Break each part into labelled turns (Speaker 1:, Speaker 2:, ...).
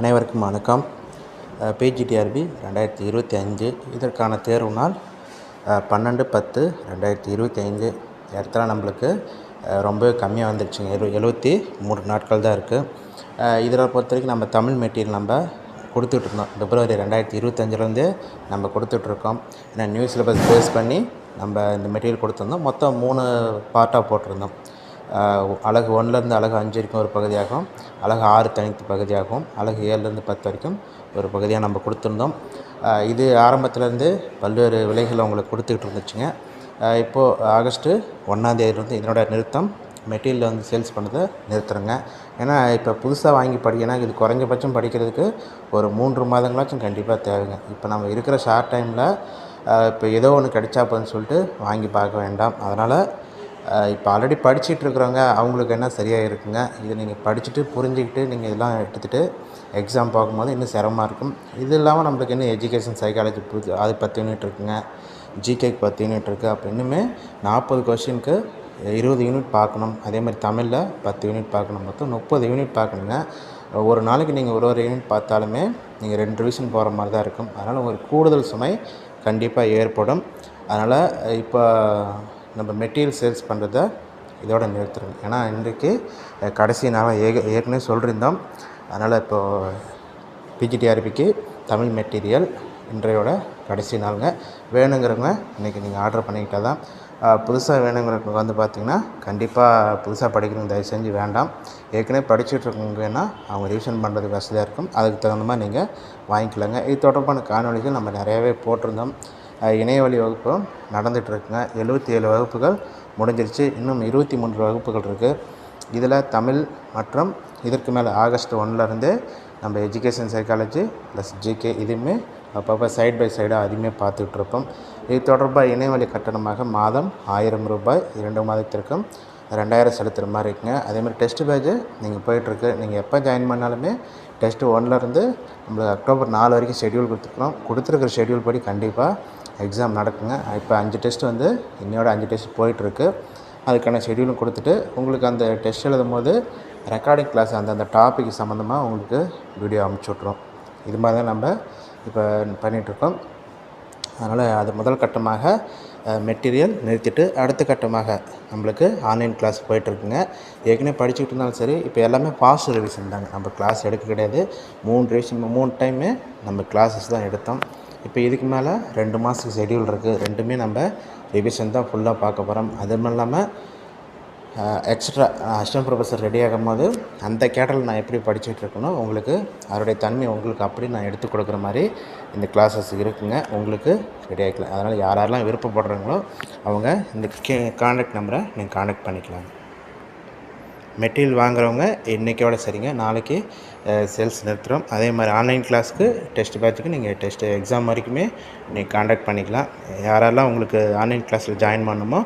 Speaker 1: அனைவருக்கும் வணக்கம். பிஜிடிஆர்பி ரெண்டாயிரத்தி இருபத்தி அஞ்சு. இதற்கான தேர்வு நாள் பன்னெண்டு பத்து ரெண்டாயிரத்தி இருபத்தி ஐந்து இடத்துல நம்மளுக்கு ரொம்ப கம்மியாக வந்துடுச்சுங்க எழு எழுபத்தி மூணு நாட்கள் தான் இருக்குது இதில் பொறுத்த வரைக்கும் நம்ம தமிழ் மெட்டீரியல் நம்ம கொடுத்துட்ருந்தோம். பிப்ரவரி ரெண்டாயிரத்தி இருபத்தஞ்சிலேருந்தே நம்ம கொடுத்துட்ருக்கோம். ஏன்னா நியூ சிலபஸ் பேஸ் பண்ணி நம்ம இந்த மெட்டீரியல் கொடுத்துருந்தோம். மொத்தம் மூணு பார்ட்டாக போட்டிருந்தோம். அழகு ஒன்றுலேருந்து அழகு அஞ்சு வரைக்கும் ஒரு பகுதியாகவும் அழகு ஆறு தனித்து பகுதியாகவும் அழகு ஏழுலேருந்து பத்து வரைக்கும் ஒரு பகுதியாக நம்ம கொடுத்துருந்தோம். இது ஆரம்பத்துலேருந்து பல்வேறு விலைகளை உங்களுக்கு கொடுத்துக்கிட்டு இருந்துச்சுங்க இப்போது ஆகஸ்ட்டு ஒன்றாந்தேதியிலேருந்து இதனோட நிறுத்தம் மெட்டீரியல் வந்து சேல்ஸ் பண்ணதை நிறுத்துறேங்க. ஏன்னா இப்போ புதுசாக வாங்கி படிக்கனா இது குறைஞ்சபட்சம் படிக்கிறதுக்கு ஒரு மூன்று மாதங்களாச்சும் கண்டிப்பாக தேவைங்க. இப்போ நம்ம இருக்கிற ஷார்ட் டைமில் இப்போ ஏதோ ஒன்று கிடைச்சா போதுன்னு சொல்லிட்டு வாங்கி பார்க்க வேண்டாம். அதனால் இப்போ ஆல்ரெடி படிச்சுட்டு இருக்கிறவங்க அவங்களுக்கு என்ன சரியாக இருக்குங்க? இதை நீங்கள் படிச்சுட்டு புரிஞ்சுக்கிட்டு நீங்கள் இதெல்லாம் எடுத்துகிட்டு எக்ஸாம் பார்க்கும்போது இன்னும் சிரமமாக இருக்கும். இது இல்லாமல் நம்மளுக்கு இன்னும் எஜுகேஷன் சைக்காலஜி புது அது பத்து யூனிட் இருக்குங்க ஜிகேக்கு பத்து யூனிட் இருக்குது அப்போ இன்னுமே நாற்பது கொஷினுக்கு இருபது யூனிட் பார்க்கணும். அதே மாதிரி தமிழில் பத்து யூனிட் பார்க்கணும். மொத்தம் முப்பது யூனிட் பார்க்கணுங்க. ஒரு நாளைக்கு நீங்கள் ஒரு ஒரு யூனிட் பார்த்தாலுமே நீங்கள் ரெண்டு ரிவிஷன் போகிற மாதிரி தான் இருக்கும். அதனால் ஒரு கூடுதல் சுமை கண்டிப்பாக ஏற்படும். அதனால் இப்போ நம்ம மெட்டீரியல் சேல்ஸ் பண்ணுறத இதோட நிறுத்துறோம். ஏன்னா இன்றைக்கு கடைசி நாளாக ஏக ஏற்கனவே சொல்லியிருந்தோம் அதனால் இப்போது பிஜிடிஆர்பிக்கு தமிழ் மெட்டீரியல் இன்றையோட கடைசி நாளுங்க. வேணுங்கிறவங்க இன்றைக்கி நீங்கள் ஆர்டர் பண்ணிக்கிட்டால் தான் புதுசாக வேணுங்கிறவங்க வந்து பார்த்திங்கன்னா கண்டிப்பாக புதுசாக படிக்கிறவங்க தயவு செஞ்சு வேண்டாம். ஏற்கனவே படிச்சுட்டு வேணால் அவங்க ரிவிஷன் பண்ணுறதுக்கு வசதியாக இருக்கும். அதுக்கு தகுந்த மாதிரி நீங்கள் வாங்கிக்கலாங்க. இது தொடர்பான காணொளிகள் நம்ம நிறையாவே போட்டிருந்தோம். இணையவழி இணைய வழி வகுப்பு நடந்துகிட்ருக்குங்க. எழுபத்தி ஏழு வகுப்புகள் முடிஞ்சிருச்சு. இன்னும் இருபத்தி மூன்று வகுப்புகள் இருக்குது இதில் தமிழ் மற்றும் இதற்கு மேலே ஆகஸ்ட் ஒன்லேருந்து நம்ம எஜுகேஷன் சைக்காலஜி ப்ளஸ் ஜிகே இதுவுமே அப்பப்போ சைட் பை சைடாக அதுவுமே பார்த்துட்ருப்போம் இது தொடர்பாக இணையவழி கட்டணமாக மாதம் ஆயிரம் ரூபாய் இரண்டு மாதத்திற்கும் ரெண்டாயிரம் செலுத்துகிற மாதிரி இருக்குங்க. அதேமாதிரி டெஸ்ட் பேட்ச் நீங்கள் போயிட்டுருக்கு நீங்கள் எப்போ ஜாயின் பண்ணாலுமே டெஸ்ட்டு ஒன்லேருந்து நம்மளுக்கு அக்டோபர் நாலு வரைக்கும் ஷெட்யூல் கொடுத்துருக்குறோம் கொடுத்துருக்குற ஷெட்யூல் படி கண்டிப்பாக எக்ஸாம் நடக்குங்க. இப்போ அஞ்சு டெஸ்ட் வந்து இன்னையோட அஞ்சு டெஸ்ட் போயிட்டுருக்கு. அதுக்கான ஷெடியூலும் கொடுத்துட்டு உங்களுக்கு அந்த டெஸ்ட் எழுதும் போது ரெக்கார்டிங் கிளாஸ் அந்தந்த டாபிக் சம்மந்தமாக உங்களுக்கு வீடியோ அமுச்சு விட்ருவோம் இது மாதிரி தான் நம்ம இப்போ பண்ணிகிட்ருக்கோம் அதனால் அது முதல் கட்டமாக மெட்டீரியல் நிறுத்திட்டு அடுத்த கட்டமாக நம்மளுக்கு ஆன்லைன் கிளாஸ் போயிட்டுருக்குங்க. ஏற்கனவே படிச்சுக்கிட்டு இருந்தாலும் சரி இப்போ எல்லாமே பாஸ்ட் ரிவிஷன் தாங்க. நம்ம கிளாஸ் எடுக்க கிடையாது. மூணு ரிவிஷன் மூணு டைமே நம்ம கிளாஸஸ் தான் எடுத்தோம். இப்போ இதுக்கு மேலே ரெண்டு மாதத்துக்கு ஷெட்யூல் இருக்குது. ரெண்டுமே நம்ம ரிவிஷன் தான் ஃபுல்லாக பார்க்க போகிறோம் அதுவும் இல்லாமல் எக்ஸ்ட்ரா அசிஸ்டன்ட் ப்ரொஃபஸர் ரெடி ஆகும் போது அந்த கேட்டலில் நான் எப்படி படிச்சுட்டு இருக்கணும் உங்களுக்கு அதனுடைய தன்மை உங்களுக்கு அப்படி நான் எடுத்து கொடுக்குற மாதிரி இந்த கிளாஸஸ் இருக்குங்க. உங்களுக்கு ரெடி ஆகிக்கலாம். அதனால் யார் யாரெல்லாம் விருப்பப்படுறாங்களோ அவங்க இந்த கே காண்டாக்ட் நம்பரை நீங்கள் காண்டாக்ட் பண்ணிக்கலாம். மெட்டீரியல் வாங்குறவங்க இன்றைக்கோட சரிங்க நாளைக்கு சேல்ஸ் நிறுத்துகிறோம் அதே மாதிரி ஆன்லைன் கிளாஸ்க்கு டெஸ்ட் பேட்சுக்கு நீங்கள் டெஸ்ட் எக்ஸாம் வரைக்குமே நீங்கள் காண்டாக்ட் பண்ணிக்கலாம். யாரெல்லாம் உங்களுக்கு ஆன்லைன் கிளாஸில் ஜாயின் பண்ணணுமோ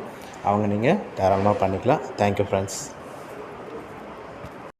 Speaker 1: அவங்க நீங்கள் தாராளமாக பண்ணிக்கலாம். Thank you friends